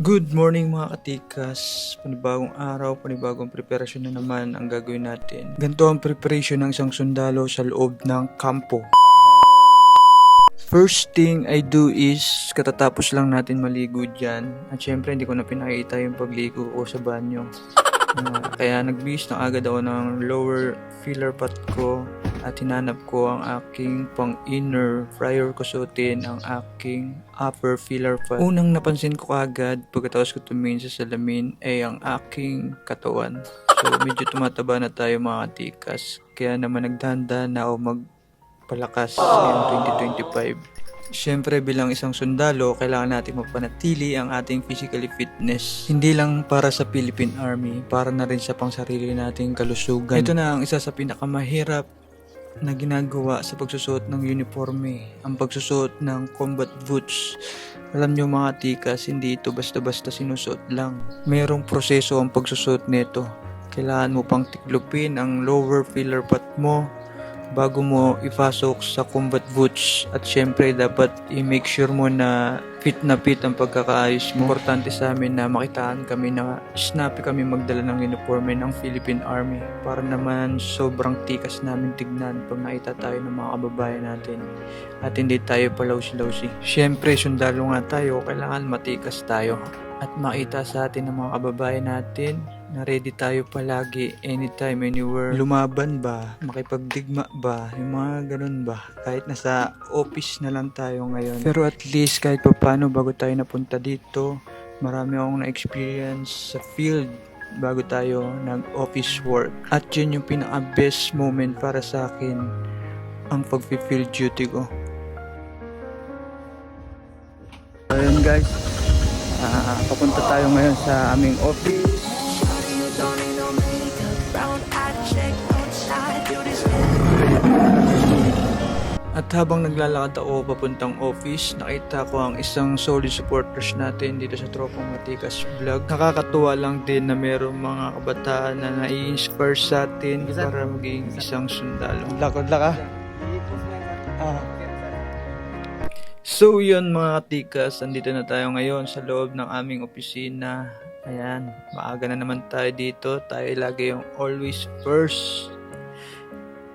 Good morning mga katikas. Panibagong araw, panibagong preparasyon na naman ang gagawin natin. Ganito ang preparation ng isang sundalo sa loob ng kampo. First thing I do is katatapos lang natin maligo dyan. At syempre hindi ko na pinakita yung pagligo ko sa banyo. Ah, kaya nagbihis na agad ako ng lower filler pot ko at hinanap ko ang aking pang inner prior ko suotin ang aking upper filler pot. Unang napansin ko agad pagkatapos ko tumingin sa salamin ay ang aking katawan. So medyo tumataba na tayo mga tikas. Kaya naman nagdanda na ako magpalakas ngayong 2025. Siyempre bilang isang sundalo, kailangan natin mapanatili ang ating physically fitness. Hindi lang para sa Philippine Army, para na rin sa pangsarili nating kalusugan. Ito na ang isa sa pinakamahirap na ginagawa sa pagsusuot ng uniforme, ang pagsusuot ng combat boots. Alam nyo mga tikas, hindi ito basta-basta sinusuot lang. Merong proseso ang pagsusuot nito. Kailangan mo pang tiklupin ang lower filler pot mo bago mo ipasok sa combat boots at syempre dapat i-make sure mo na fit na fit ang pagkakaayos mo. Importante sa amin na makitaan kami na snappy kami magdala ng uniforme ng Philippine Army para naman sobrang tikas namin tignan pag nakita tayo ng mga kababayan natin at hindi tayo palawsi-lawsi. Syempre sundalo nga tayo, kailangan matikas tayo at makita sa atin ng mga kababayan natin na ready tayo palagi anytime, anywhere. Lumaban ba? Makipagdigma ba? Yung mga ganun ba? Kahit nasa office na lang tayo ngayon. Pero at least kahit pa paano bago tayo napunta dito, marami akong na-experience sa field bago tayo nag-office work. At yun yung pinaka-best moment para sa akin ang pag-field duty ko. So yun guys, Ah, papunta tayo ngayon sa aming office. At habang naglalakad ako papuntang office, nakita ko ang isang solid supporters natin dito sa Tropong Matikas Vlog. Nakakatuwa lang din na mayroong mga kabataan na nai-inspire sa atin para maging isang sundalo. Lakad laka. Ah. So yun mga katikas, andito na tayo ngayon sa loob ng aming opisina. Ayan, maaga na naman tayo dito. Tayo lagi yung always first.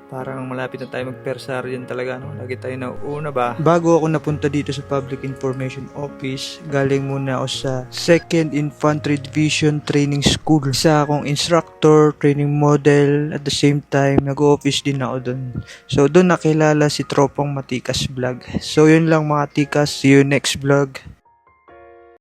Parang malapit na tayo magpersaryan talaga. No? Lagi tayo nauuna ba? Bago ako napunta dito sa Public Information Office, galing muna ako sa 2nd Infantry Division Training School. Isa akong instructor, training model, at the same time, nag-office din ako doon. So, doon nakilala si Tropong Matikas Vlog. So, yun lang mga tikas. See you next vlog.